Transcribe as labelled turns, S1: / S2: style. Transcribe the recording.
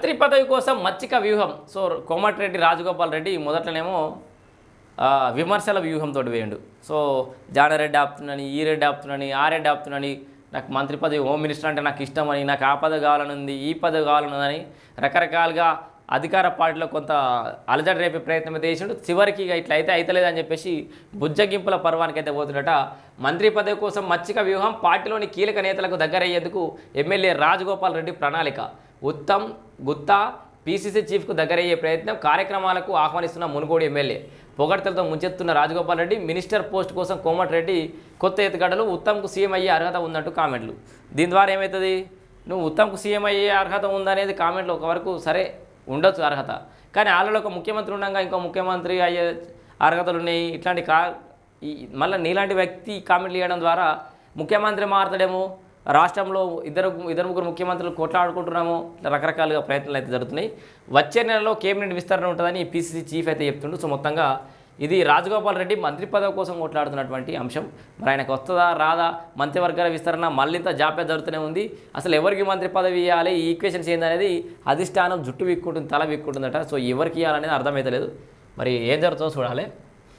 S1: మంత్రి పదవి కోసం మచ్చిక వ్యూహం. సో కోమటిరెడ్డి రాజగోపాల్ రెడ్డి మొదట్లోనేమో విమర్శల వ్యూహంతో వేయండు. సో జానారెడ్డి ఆపుతున్నాని ఈ రెడ్డి ఆపుతున్నాని ఆ రెడ్డి ఆపుతున్నాని నాకు మంత్రి పదవి హోమ్ మినిస్టర్ అంటే నాకు ఇష్టమని నాకు ఆ పదవి కావాలనుంది ఈ పదవి కావాలనుందని రకరకాలుగా అధికార పార్టీలో కొంత అలజడి రేపే ప్రయత్నం అయితే చేసిండు. చివరికి ఇక ఇట్లా అయితే అయితలేదని చెప్పేసి బుజ్జగింపుల పర్వానికి అయితే పోతున్నట. మంత్రి పదవి కోసం మచ్చిక వ్యూహం పార్టీలోని కీలక నేతలకు దగ్గరయ్యేందుకు ఎమ్మెల్యే రాజగోపాల్ రెడ్డి ప్రణాళిక. ఉత్తమ్ గుత్తా పీసీసీ చీఫ్కు దగ్గరయ్యే ప్రయత్నం కార్యక్రమాలకు ఆహ్వానిస్తున్న మునుగోడు ఎమ్మెల్యే. పొగడ్తలతో ముంచెత్తున్న రాజగోపాల్ రెడ్డి మినిస్టర్ పోస్ట్ కోసం కోమటిరెడ్డి కొత్త ఎత్తుగడలు ఉత్తమ్కు సీఎం అయ్యే అర్హత ఉందంటూ కామెంట్లు. దీని ద్వారా ఏమవుతుంది నువ్వు ఉత్తమ్కు సీఎం అయ్యే అర్హత ఉందనేది కామెంట్లు ఒక వరకు సరే ఉండొచ్చు అర్హత. కానీ వాళ్ళలో ఒక ముఖ్యమంత్రి ఉండగా ఇంకో ముఖ్యమంత్రి అయ్యే అర్హతలు ఉన్నాయి. ఇట్లాంటి కా మళ్ళీ నీలాంటి వ్యక్తి కామెంట్లు చేయడం ద్వారా ముఖ్యమంత్రి మారుతాడేమో? రాష్ట్రంలో ఇద్దరు ఇద్దరు ముగ్గురు ముఖ్యమంత్రులు కొట్లాడుకుంటున్నాము రకరకాలుగా ప్రయత్నాలు అయితే జరుగుతున్నాయి. వచ్చే నెలలో కేబినెట్ విస్తరణ ఉంటుందని పీసీసీ చీఫ్ అయితే చెప్తుండు. సో మొత్తంగా ఇది రాజగోపాల్ రెడ్డి మంత్రి పదవి కోసం కొట్లాడుతున్నటువంటి అంశం. మరి ఆయనకు వస్తుందా రాదా? మంత్రివర్గాల విస్తరణ మళ్ళీంత జాప్యం జరుగుతూనే ఉంది. అసలు ఎవరికి మంత్రి పదవి ఇవ్వాలి? ఈ ఈక్వేషన్స్ ఏందనేది అధిష్టానం జుట్టు విక్కుంటుంది తల విక్కుంటుందట. సో ఎవరికి ఇవ్వాలనేది అర్థమవుతలేదు మరి ఏం జరుగుతుందో చూడాలి.